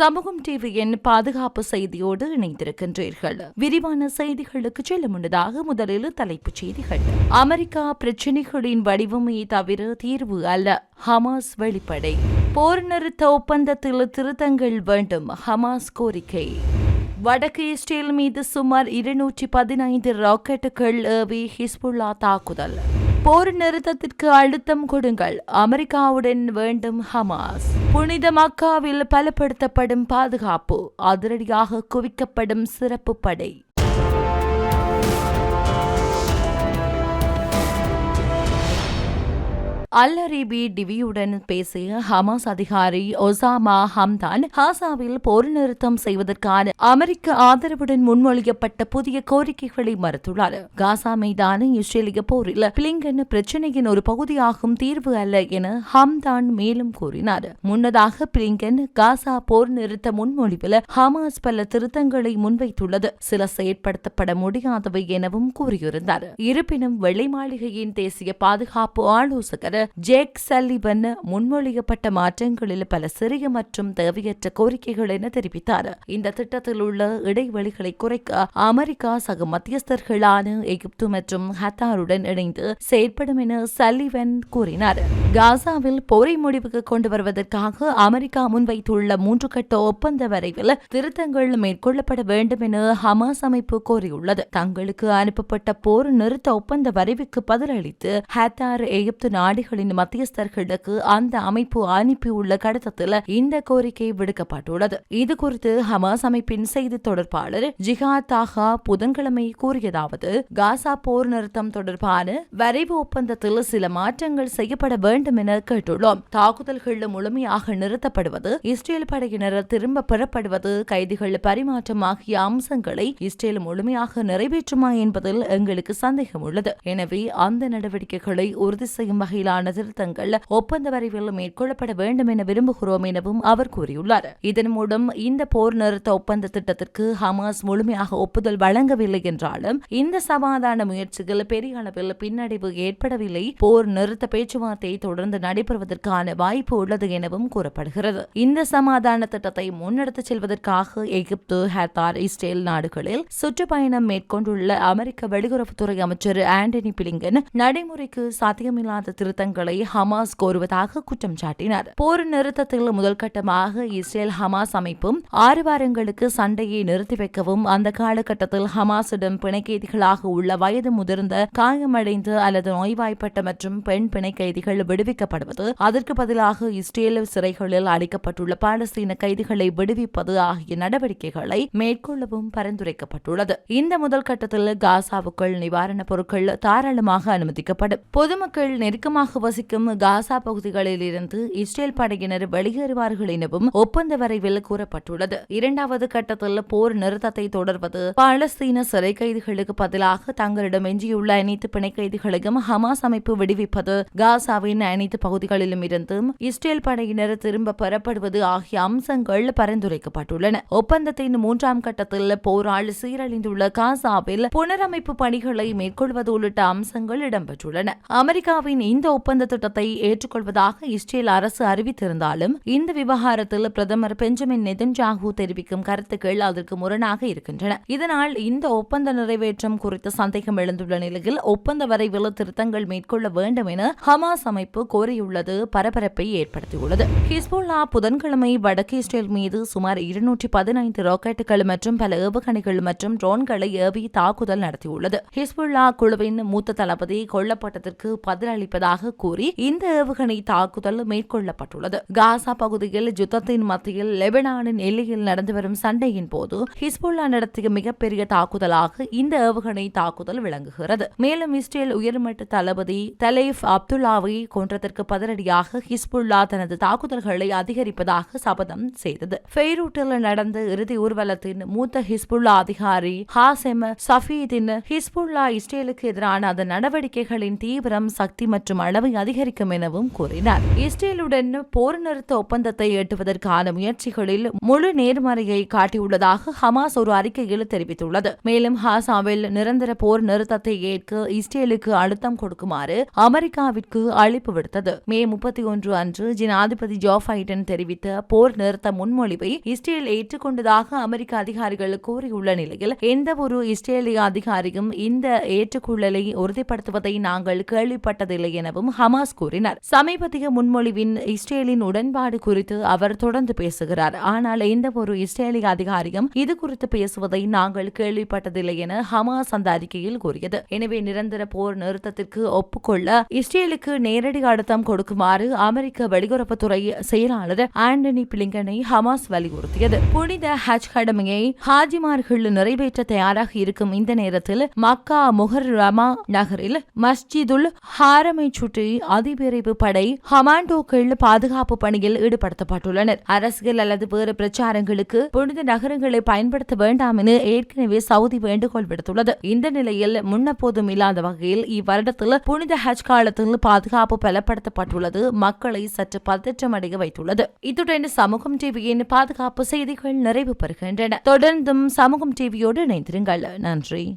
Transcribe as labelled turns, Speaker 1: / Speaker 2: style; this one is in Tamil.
Speaker 1: சமூகம் டிவியின் பாதுகாப்பு செய்தியோடு இணைந்திருக்கின்றீர்கள். விரிவான செய்திகளுக்கு செல்ல முன்னதாக முதலில் தலைப்புச் செய்திகள். அமெரிக்கா பிரச்சினைகளின் வடிவமே தவிர தீர்வு அல்ல. ஹமாஸ் வெளிப்படை. போர் நிறுத்த ஒப்பந்தத்தில் திருத்தங்கள் வேண்டும். ஹமாஸ் கோரிக்கை. வடக்கு இஸ்ரேல் மீது சுமார் இருநூற்றி பதினைந்து ராக்கெட்டுகள் ஏவி ஹிஸ்புல்லா தாக்குதல். போர் நிறுத்தத்திற்கு அழுத்தம் கொடுங்கள். அமெரிக்காவுடன் வேண்டும் ஹமாஸ். புனித மக்காவில் பலப்படுத்தப்படும் பாதுகாப்பு அதிரடியாக குவிக்கப்படும் சிறப்பு படை. அல் அரேபி டிவியுடன் பேசிய ஹமாஸ் அதிகாரி ஒசாமா ஹம்தான் ஹாசாவில் போர் நிறுத்தம் செய்வதற்கான அமெரிக்க ஆதரவுடன் முன்மொழியப்பட்ட புதிய கோரிக்கைகளை மறுத்துள்ளார். காசா மீதான இஸ்ரேலிய போரில் பிளிங்கன் பிரச்சினையின் ஒரு பகுதியாகும் தீர்வு அல்ல என ஹம்தான் மேலும் கூறினார். முன்னதாக பிளிங்கன் காசா போர் நிறுத்த முன்மொழிவில் ஹமாஸ் பல திருத்தங்களை முன்வைத்துள்ளது. சில செயற்படுத்தப்பட முடியாதவை எனவும் கூறியிருந்தார். இருப்பினும் வெள்ளை மாளிகையின் தேசிய பாதுகாப்பு ஆலோசகர் ஜேக் சல்லிபன் முன்மொழியப்பட்ட மாற்றங்களில் பல சிறிய மற்றும் தேவையற்ற கோரிக்கைகள் என தெரிவித்தார். இந்த திட்டத்தில் உள்ள இடைவெளிகளை குறைக்க அமெரிக்கா சக மத்தியஸ்தர்களான எகிப்து மற்றும் ஹத்தாருடன் இணைந்து செயற்படும் என சல்லிவன் கூறினார். காசாவில் போரை முடிவுக்கு கொண்டு வருவதற்காக அமெரிக்கா முன்வைத்துள்ள மூன்று கட்ட ஒப்பந்த வரைவில் திருத்தங்கள் மேற்கொள்ளப்பட வேண்டும் என ஹமாஸ் அமைப்பு கோரியுள்ளது. தங்களுக்கு அனுப்பப்பட்ட போர் நிறுத்த ஒப்பந்த வரைவுக்கு பதிலளித்து ஹத்தார் எகிப்து நாடுகள் நாடுகளின் மத்தியஸ்தர்களுக்கு அந்த அமைப்பு அனுப்பியுள்ள கடிதத்தில் இந்த கோரிக்கை விடுக்கப்பட்டுள்ளது. இது குறித்து ஹமாஸ் அமைப்பின் செய்தி தொடர்பாளர் ஜிஹாத் தாகா புதன்கிழமை கூறியதாவது காசா போர் நிறுத்தம் தொடர்பான வரைவு ஒப்பந்தத்தில் சில மாற்றங்கள் செய்யப்பட வேண்டும் என கேட்டுள்ளோம். தாக்குதல்கள் முழுமையாக நிறுத்தப்படுவது இஸ்ரேல் படையினர் திரும்ப பெறப்படுவது கைதிகள் பரிமாற்றம் ஆகிய அம்சங்களை இஸ்ரேல் முழுமையாக நிறைவேற்றுமா என்பதில் எங்களுக்கு சந்தேகம் உள்ளது. எனவே அந்த நடவடிக்கைகளை உறுதி செய்யும் வகையிலான தொடர்பான திருத்தங்கள் ஒப்பந்த வரைவில் மேற்கொள்ளப்பட வேண்டும் என விரும்புகிறோம் எனவும் அவர் கூறியுள்ளார். இதன் மூலம் இந்த போர் நிறுத்த ஒப்பந்த திட்டத்திற்கு ஹமாஸ் முழுமையாக ஒப்புதல் வழங்கவில்லை என்றாலும் இந்த சமாதான முயற்சிகள் பெரிய அளவில் பின்னடைவு ஏற்படவில்லை. போர் நிறுத்த பேச்சுவார்த்தை தொடர்ந்து நடைபெறுவதற்கான வாய்ப்பு உள்ளது எனவும் கூறப்படுகிறது. இந்த சமாதான திட்டத்தை முன்னெடுத்துச் செல்வதற்காக எகிப்து ஹத்தார் இஸ்ரேல் நாடுகளில் சுற்றுப்பயணம் மேற்கொண்டுள்ள அமெரிக்க வெளியுறவுத்துறை அமைச்சர் ஆண்டனி பிளிங்கன் நடைமுறைக்கு சாத்தியமில்லாத திருத்தங்கள் திட்டங்களை ஹமாஸ் கோருவதாக குற்றம் சாட்டினார். போர் நிறுத்தத்தில் முதல் கட்டமாக இஸ்ரேல் ஹமாஸ் அமைப்பும் ஆறு வாரங்களுக்கு சண்டையை நிறுத்தி வைக்கவும் அந்த காலகட்டத்தில் ஹமாஸிடம் பிணைக்கைதிகளாக உள்ள வயது முதிர்ந்த காயமடைந்து அல்லது நோய்வாய்ப்பட்ட மற்றும் பெண் பிணைக்கைதிகள் விடுவிக்கப்படுவது அதற்கு பதிலாக இஸ்ரேல் சிறைகளில் அளிக்கப்பட்டுள்ள பாலஸ்தீன கைதிகளை விடுவிப்பது ஆகிய நடவடிக்கைகளை மேற்கொள்ளவும் பரிந்துரைக்கப்பட்டுள்ளது. இந்த முதல் கட்டத்தில் காசாவுக்குள் நிவாரணப் பொருட்கள் தாராளமாக அனுமதிக்கப்படும். பொதுமக்கள் நெருக்கமாக வசிக்கும் காசா பகுதிகளில் இருந்து இஸ்ரேல் படையினர் வெளியேறுவார்கள் எனவும் ஒப்பந்த வரைவில் கூறப்பட்டுள்ளது. இரண்டாவது கட்டத்தில் போர் நிறுத்தத்தை தொடர்வது பாலஸ்தீன சிறை கைதிகளுக்கு பதிலாக தங்களிடம் எஞ்சியுள்ள அனைத்து பிணை கைதிகளையும் ஹமாஸ் அமைப்பு விடுவிப்பது காசாவின் அனைத்து பகுதிகளிலும் இருந்தும் இஸ்ரேல் படையினர் திரும்ப பெறப்படுவது ஆகிய அம்சங்கள் பரிந்துரைக்கப்பட்டுள்ளன. ஒப்பந்தத்தின் மூன்றாம் கட்டத்தில் போரால் சீரழிந்துள்ள காசாவில் புனரமைப்பு பணிகளை மேற்கொள்வது உள்ளிட்ட அம்சங்கள் இடம்பெற்றுள்ளன. அமெரிக்காவின் இந்த ஒப்பந்த ஒப்பந்த திட்டத்தை ஏற்றுக்கொள்வதாக இஸ்ரேல் அரசு அறிவித்திருந்தாலும் இந்த விவகாரத்தில் பிரதமர் பெஞ்சமின் நெதன்ஜாகு தெரிவிக்கும் கருத்துக்கள் அதற்கு முரணாக இருக்கின்றன. இதனால் இந்த ஒப்பந்த நிறைவேற்றம் குறித்த சந்தேகம் எழுந்துள்ள நிலையில் ஒப்பந்த வரைவில் திருத்தங்கள் மேற்கொள்ள வேண்டும் என ஹமாஸ் அமைப்பு கோரியுள்ளது பரபரப்பை ஏற்படுத்தியுள்ளது. ஹிஸ்புல்லா புதன்கிழமை வடக்கு இஸ்ரேல் மீது சுமார் இருநூற்றி பதினைந்து ராக்கெட்டுகள் மற்றும் பல ஏவுகணைகள் மற்றும் ட்ரோன்களை ஏவி தாக்குதல் நடத்தியுள்ளது. ஹிஸ்புல்லா குழுவின் மூத்த தளபதி கொல்லப்பட்டதற்கு பதிலளிப்பதாக கூறி இந்த ஏவுகணை தாக்குதல் மேற்கொள்ளப்பட்டுள்ளது. காசா பகுதியில் யுத்தத்தின் மத்தியில் லெபனானின் எல்லையில் நடந்து வரும் சண்டையின் போது ஹிஸ்புல்லா நடத்திய மிகப்பெரிய தாக்குதலாக இந்த ஏவுகணை தாக்குதல் விளங்குகிறது. மேலும் இஸ்ரேல் உயர்மட்ட தளபதி தலேஃப் அப்துல்லாவை கொன்றதற்கு பதிலடியாக ஹிஸ்புல்லா தனது தாக்குதல்களை அதிகரிப்பதாக சபதம் செய்தது. பெய்ரூட்டில் நடந்த இறுதி ஊர்வலத்தின் மூத்த ஹிஸ்புல்லா அதிகாரி ஹாசெம் சஃபீதின் ஹிஸ்புல்லா இஸ்ரேலுக்கு எதிரான அதன் நடவடிக்கைகளின் தீவிரம் சக்தி மற்றும் அளவு அளவை அதிகரிக்கும் எனவும் கூறினார். இஸ்ரேலுடன் போர் நிறுத்த ஒப்பந்தத்தை எட்டுவதற்கான முயற்சிகளில் முழு நேர்மறையை காட்டியுள்ளதாக ஹமாஸ் ஒரு அறிக்கையில் தெரிவித்துள்ளது. மேலும் ஹாசாவில் நிரந்தர போர் நிறுத்தத்தை ஏற்க இஸ்ரேலுக்கு அழுத்தம் கொடுக்குமாறு அமெரிக்காவிற்கு அழைப்பு விடுத்தது. மே முப்பத்தி ஒன்று அன்று ஜனாதிபதி ஜோ பைடன் தெரிவித்த போர் நிறுத்த முன்மொழிவை இஸ்ரேல் ஏற்றுக்கொண்டதாக அமெரிக்க அதிகாரிகள் கூறியுள்ள நிலையில் எந்த ஒரு இஸ்ரேலிய அதிகாரியும் இந்த ஏற்றுக்கொள்ளலை உறுதிப்படுத்துவதை நாங்கள் கேள்விப்பட்டதில்லை எனவும் ஹமாஸ் கூறினார். சமீபத்திய முன்மொழிவின் இஸ்ரேலின் உடன்பாடு குறித்து அவர் தொடர்ந்து பேசுகிறார். ஆனால் எந்த ஒரு இஸ்ரேலிய அதிகாரியும் இது குறித்து பேசுவதை நாங்கள் கேள்விப்பட்டதில்லை என ஹமாஸ் அந்த அறிக்கையில் கூறியது. எனவே நிரந்தர போர் நிறுத்தத்திற்கு ஒப்புக்கொள்ள இஸ்ரேலுக்கு நேரடி அழுத்தம் கொடுக்குமாறு அமெரிக்க வெளியுறவுத்துறை செயலாளர் ஆண்டனி பிளிங்கனை ஹமாஸ் வலியுறுத்தியது. புனித ஹஜ் கடமையை ஹாஜிமார்கள் நிறைவேற்ற தயாராக இருக்கும் இந்த நேரத்தில் மக்கா முகர் ரமா நகரில் மஸ்ஜிதுல் ஹாரமை சுற்றி அதிவிரைவு படை ஹமாண்டோக்கள் பாதுகாப்பு பணியில் ஈடுபடுத்தப்பட்டுள்ளனர். அரசியல் அல்லது வேறு பிரச்சாரங்களுக்கு புனித நகரங்களை பயன்படுத்த வேண்டாம் என ஏற்கனவே சவுதி வேண்டுகோள் விடுத்துள்ளது. இந்த நிலையில் முன்னப்போதும் இல்லாத வகையில் இவ்வருடத்தில் புனித ஹஜ் காலத்தில் பாதுகாப்பு பலப்படுத்தப்பட்டுள்ளது. மக்களை சற்று பதற்றமடைய வைத்துள்ளது. இத்துடன் சமூகம் டிவியின் பாதுகாப்பு செய்திகள் நிறைவு பெறுகின்றன. தொடர்ந்தும் சமூகம் டிவியோடு இணைந்திருங்கள். நன்றி.